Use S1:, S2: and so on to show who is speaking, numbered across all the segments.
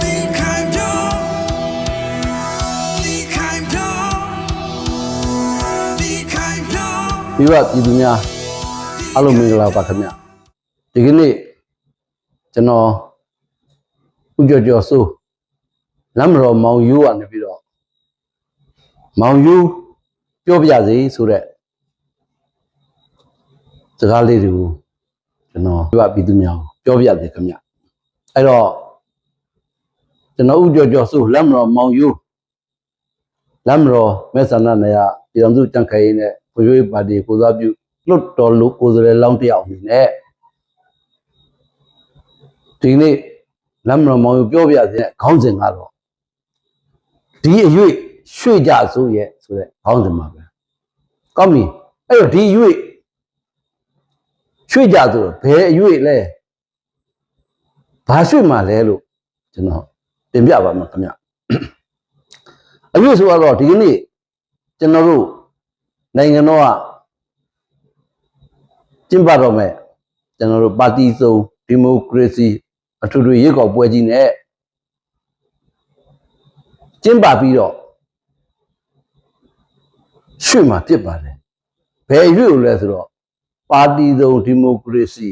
S1: 离开漂，离开漂，离开
S2: 漂。李哥，你怎么？ အားလုံးမင်္ဂလာပါခင်ဗျဒီကနေ့ကျွန်တော်ဥကြော်ကြော်စိုးလမ်းမတော်မောင်ယူကနေပြီးတော့မောင်ယူပြောပြစေဆိုတဲ့စကားလေးတွေကိုကျွန်တော်ပြပြည်သူများကိုပြောပြစေခင်ဗျအဲ့တော့ကျွန်တော်ဥကြော်ကြော်စိုးလမ်းမတော်မောင်ယူလမ်းမတော်မဲဆန္ဒနေရပြည်တော်စုတန်ခိုင်နဲ့ဖွံ့ဖြိုးရေးပါတီကိုစားပြု လွတ်တော်လို့ကိုယ်စားလှယ်လောင်းတစ်ယောက်အနေနဲ့ဒီနေ့လမ်းမတော်မောင်ယူပြောပြစေတဲ့ခေါင်းစဉ်ကတော့ဒီအရွေ့ရွှေ့ကြစို့ရဲ့ဆိုတဲ့ခေါင်းစဉ်ပါပဲကောင်းပြီအဲ့တော့ဒီအရွေ့ရွှေ့ကြဆိုတော့ဘယ်အရွေ့လဲဘာရွှေ့မှာလဲလို့ကျွန်တော်တင်ပြပါမယ်ခင်ဗျအရွေ့ဆိုတော့ဒီကနေ့ကျွန်တော်တို့နိုင်ငံတော်က ကျင်းပတော့မယ်ကျွန်တော်တို့ပါတီစုံဒီမိုကရေစီအထူးထူးရေကောက်ပွဲကြီးနဲ့ကျင်းပပြီးတော့ရွှေ့မှာဖြစ်ပါတယ်ဘယ်ရွှေ့ကိုလဲဆိုတော့ပါတီစုံဒီမိုကရေစီ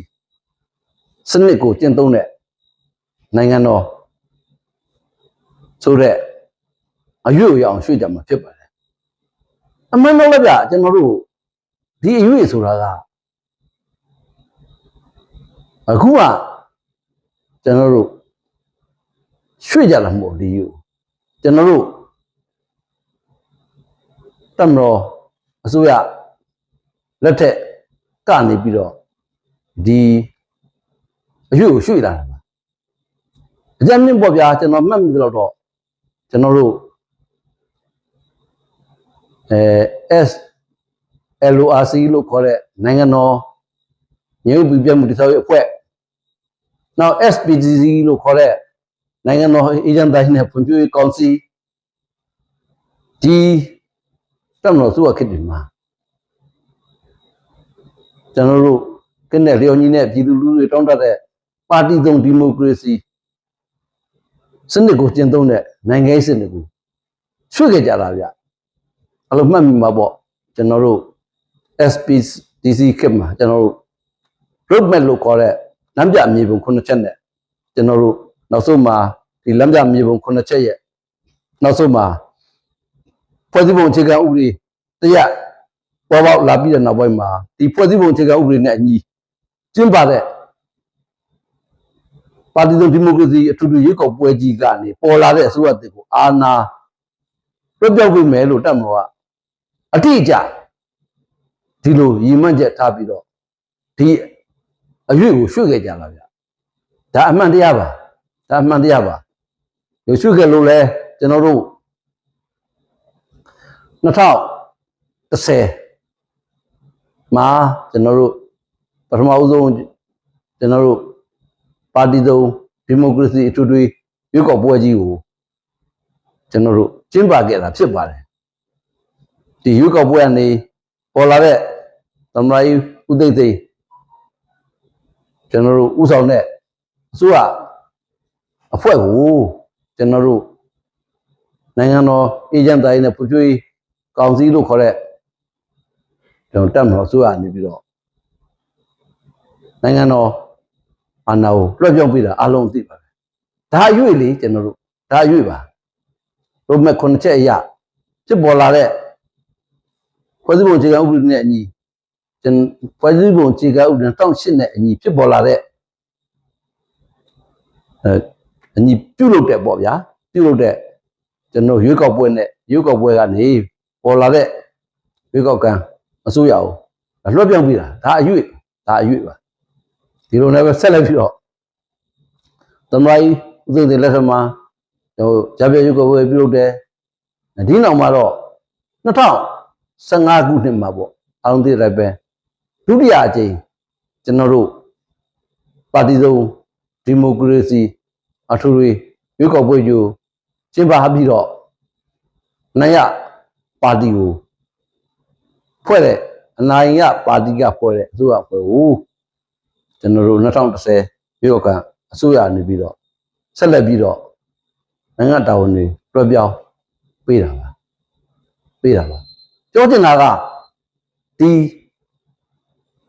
S2: စနစ်ကိုကျင့်သုံးတဲ့နိုင်ငံတော်ဆိုတဲ့အရွေ့ကိုရအောင်ရွှေ့ကြမှာဖြစ်ပါတယ်အမှန်တော့လည်းဗျကျွန်တော်တို့ဒီအရွေ့ဆိုတာက အခုကကျွန်တော်တို့ရွှေ့ကြတာမဟုတ်ဒီယူကျွန်တော်တို့တမတော်အစိုးရလက်ထက်ကနေပြီးတော့ဒီအရွေ့ကိုရွှေ့လာတာပါအကြမ်းမြင့်ပေါ့ဗျာကျွန်တော်မှတ်မိသလောက်တော့ကျွန်တော်တို့အဲ S LORC လို့ခေါ်တဲ့နိုင်ငံတော်ညှို့ပြပြမှုတည်ဆောက်ရေးအဖွဲ့ နောက် SPGC လို့ခေါ်တဲ့နိုင်ငံတော်အေဂျင့်တိုင်းနဲ့ဖွံ့ဖြိုးရေးကောင်စီဒီတက်မလို့သူ့အခက်ဒီမှာကျွန်တော်တို့ကင်းတဲ့လျော်ညီနဲ့ပြည်သူလူထုတွေတောင်းတတဲ့ပါတီသုံးဒီမိုကရေစီစနစ်ကိုကျင့်သုံးတဲ့နိုင်ငံရေးစနစ်ကိုဆွေ့ခဲ့ကြတာဗျအဲ့လိုမှတ်မိမှာပေါ့ကျွန်တော်တို့ SPDC ခက်မှာကျွန်တော်တို့ roadmap လို့ခေါ်တဲ့ လမ်းပြမြေပုံခုနှစ်ချက်နဲ့ကျွန်တော်တို့နောက်ဆုံးမှာဒီလမ်းပြမြေပုံခုနှစ်ချက်ရဲ့နောက်ဆုံးမှာဖွဲ့စည်းပုံအခြေခံဥပဒေတရားပေါ်ပေါက်လာပြီးတဲ့နောက်ပိုင်းမှာဒီဖွဲ့စည်းပုံအခြေခံဥပဒေနဲ့အညီကျင်းပတဲ့ပါတီစုံဒီမိုကရေစီအထူးထူးရွေးကောက်ပွဲကြီးကနေပေါ်လာတဲ့အစိုးရတစ်ကိုအာဏာပြပြောက်ပြီးမယ်လို့တတ်မလို့ကအတိအကျဒီလိုရည်မှန်းချက်ထားပြီးတော့ဒီ အရွေ့ကိုရွှေ့ခဲ့ကြတာဗျဒါအမှန်တရားပါဒါအမှန်တရားပါဒီရွှေ့ခဲ့လို့လဲကျွန်တော်တို့2010မှာကျွန်တော်တို့ပထမဦးဆုံးကျွန်တော်တို့ပါတီသုံးဒီမိုကရေစီအထူးထွေရွေးကောက်ပွဲကြီးကိုကျွန်တော်တို့ကျင်းပခဲ့တာဖြစ်ပါတယ်ဒီရွေးကောက်ပွဲကနေပေါ်လာတဲ့သမ္မတကြီးဦးသိန်းသိန်း ကျွန်တော်တို့ဥဆောင်တဲ့အစိုးရအဖွဲ့ကိုကျွန်တော်တို့နိုင်ငံတော်အေဂျင့်တိုင်းနဲ့ဖွံ့ဖြိုးရေးကောင်စီလို့ခေါ်တဲ့ကျွန်တော်တက်မတော်အစိုးရနေပြီးတော့နိုင်ငံတော်အာဏာကိုလွှဲပြောင်းပေးတာအားလုံးသိပါတယ်ဒါအရွေ့လေကျွန်တော်တို့ဒါအရွေ့ပါဘုမက်ခုနှစ်ချက်အရာဖြစ်ပေါ်လာတဲ့ဖွဲ့စည်းပုံအခြေခံဥပဒေနဲ့အညီ ကျွန်ဖွဲ့စည်းပုံအခြေခံဥပဒေတောင်းရှင်းတဲ့အညီဖြစ်ပေါ်လာတဲ့အဲအညီပြုတ်လုပ်တဲ့ပေါ့ဗျာပြုတ်လုပ်တဲ့ကျွန်တော်ရွေးကောက်ပွဲနဲ့ရွေးကောက်ပွဲကနေပေါ်လာတဲ့ရွေးကောက်ကံအစိုးရကိုလွှဲပြောင်းပြီးတာဒါအရွေ့ဒါအရွေ့ပါဒီလိုနဲ့ပဲဆက်လက်ပြီးတော့သမ္မတကြီးဦးသိန်းစိန်လက်ထက်မှာဟိုဂျာပြရွေးကောက်ပွဲပြုလုပ်တယ်ဒီနောက်မှာတော့2015ခုနှစ်မှာပေါ့အားလုံးသိတဲ့အတိုင်းပဲ ဒုတိယအကြိမ်ကျွန်တော်တို့ပါတီစုံဒီမိုကရေစီအထူးရေးရွေးကောက်ပွဲကိုကျင်းပပြီးတော့နိုင်ရပါတီကိုဖွဲ့တဲ့အနိုင်ရပါတီကဖွဲ့တဲ့အစိုးရဖွဲ့ကိုကျွန်တော်တို့2010ရွေးကောက်ခံအစိုးရနေပြီးတော့ဆက်လက်ပြီးတော့နိုင်ငံတာဝန်တွေတွဲပြောင်းပေးတာပါပေးတာပါပြောချင်တာကဒီ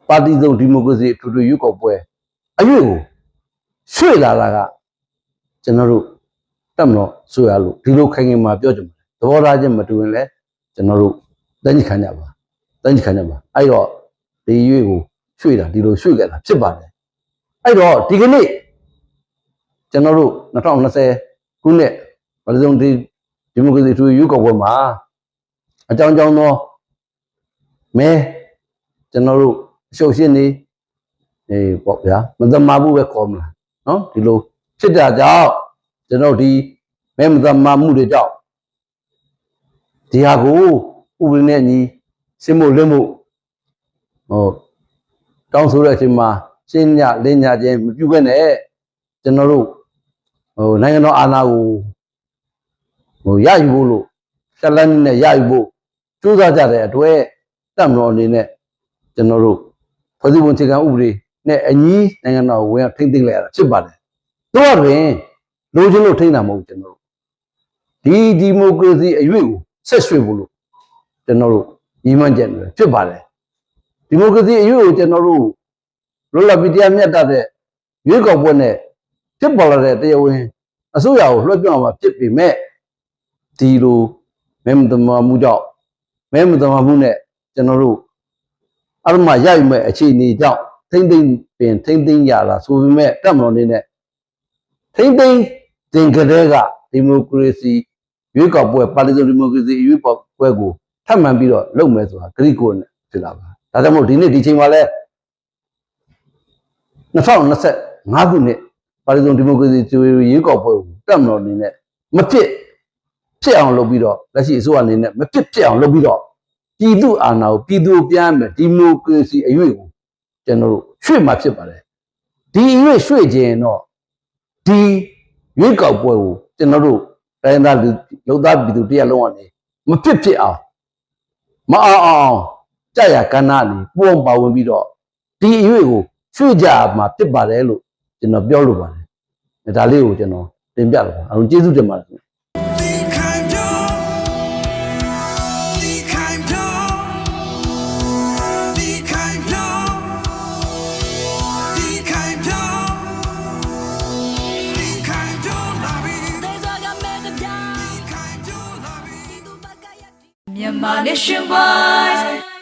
S2: ပါတီစုံဒီမိုကရေစီအထူးရွေးကောက်ပွဲအရွေ့ကိုရွှေ့လာတာကကျွန်တော်တို့တက်မလို့ဆိုရလို့ဒီလိုခိုင်ခိုင်မှာပြောကြမှာသဘောထားချင်းမတူရင်လည်းကျွန်တော်တို့တန်းကြီးခံကြပါတန်းကြီးခံကြပါအဲ့တော့ဒီရွေ့ကိုရွှေ့တာဒီလိုရွှေ့ခဲ့တာဖြစ်ပါတယ်အဲ့တော့ဒီကနေ့ကျွန်တော်တို့2020ခုနှစ်ပါတီစုံဒီဒီမိုကရေစီအထူးရွေးကောက်ပွဲမှာအကြောင်းကြောင်းသောမဲကျွန်တော်တို့ အရှုပ်ရှင်းနေအေးပေါ့ဗျာမသမာမှုပဲခေါ်မလားနော်ဒီလိုဖြစ်တာကြောင့်ကျွန်တော်ဒီမဲမသမာမှုတွေကြောင့်ဒီဟာကိုဥပဒေနဲ့အညီရှင်းဖို့လွတ်မှုဟောတောင်းဆိုတဲ့အချိန်မှာရှင်းညလင်းညချင်းမပြုတ်ခဲ့နဲ့ကျွန်တော်တို့ဟိုနိုင်ငံတော်အာဏာကိုဟိုရယူဖို့လို့တက်လန်းနဲ့ရယူဖို့ကြိုးစားကြတဲ့အတွက်တက်မတော်အနေနဲ့ကျွန်တော်တို့ ဖွဲ့စည်းပုံအခြေခံဥပဒေနဲ့အညီနိုင်ငံတော်ကိုဝင်ရောက်ထိမ့်သိမ့်လိုက်ရတာဖြစ်ပါတယ်။တို့ကတွင်လိုချင်လို့ထိမ့်တာမဟုတ်ဘူးကျွန်တော်တို့ဒီဒီမိုကရေစီအရွေ့ကိုဆက်ရွှေ့ဖို့လို့ကျွန်တော်တို့ညီမှန်းချက်တွေဖြစ်ပါတယ်။ဒီမိုကရေစီအရွေ့ကိုကျွန်တော်တို့လွတ်လပ်ပြီးတရားမျှတတဲ့ရွေးကောက်ပွဲနဲ့ဖြစ်ပေါ်လာတဲ့တရားဝင်အစိုးရကိုလွှဲပြောင်းမှာဖြစ်ပေမဲ့ဒီလိုမဲမတမာမှုကြောင့်မဲမတမာမှုနဲ့ကျွန်တော်တို့ အရမရိုက်မဲ့အခြေအနေကြောင့်ထိမ့်သိမ့်ပင်ထိမ့်သိမ့်ရတာဆိုပေမဲ့တက်မတော်နေနဲ့ထိမ့်သိမ့်တင်ကြတဲ့ကဒီမိုကရေစီရွေးကောက်ပွဲပါတီစုံဒီမိုကရေစီရွေးကောက်ပွဲကိုထပ်မံပြီးတော့လုပ်မယ်ဆိုတာဂရိကိုနဲ့ဖြစ်လာပါဒါကြောင့်မို့ဒီနေ့ဒီချိန်မှာလဲ2025ခုနှစ်ပါတီစုံဒီမိုကရေစီရွေးကောက်ပွဲကိုတက်မတော်နေနဲ့မဖြစ်ဖြစ်အောင်လုပ်ပြီးတော့လက်ရှိအစိုးရအနေနဲ့မဖြစ်ဖြစ်အောင်လုပ်ပြီးတော့ ပြည်သူအာဏာကိုပြည်သူကိုပြန်မယ်ဒီမိုကရေစီအရွေ့ကိုကျွန်တော်တို့ရွှေ့မှာဖြစ်ပါတယ်ဒီအရွေ့ရွှေ့ခြင်းတော့ဒီရွေးကောက်ပွဲကိုကျွန်တော်တို့တိုင်းသားလူလူသားပြည်သူတရက်လုံးကနေမဖြစ်ဖြစ်အောင်မအောင်အောင်ကြာရကဏ္ဍနေပုံပါဝင်ပြီးတော့ဒီအရွေ့ကိုရွှေ့ကြမှာဖြစ်ပါတယ်လို့ကျွန်တော်ပြောလိုပါတယ်ဒါလေးကိုကျွန်တော်တင်ပြတော့အောင်ကျေးဇူးတင်ပါတယ်
S3: on issue boys.